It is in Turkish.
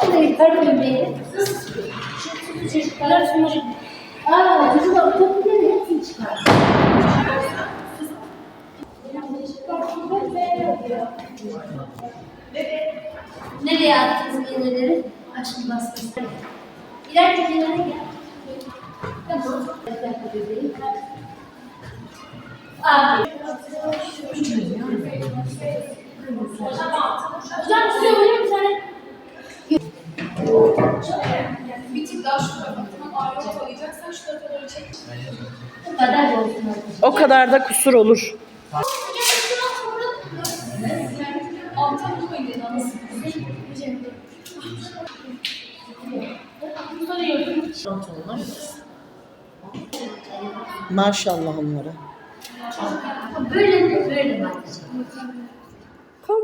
Şurayı kartın beni. Şu çocuklar sunucu. Aa çocuklar topluların hepsini çıkar. Nereye attınız peynirleri? Açın bastınız. İleride kenara gel. Tamam. Bir dakika bebeğim. Abi. Hocam Bir tık daha şu tarafa. Tamam ağrı koyacaksan şu tarafa doğru çek. bu kadar olsun. O kadar da kusur olur. Altan anasını. Maşallah onlara. Böyle mi? Böyle mi? Tamam.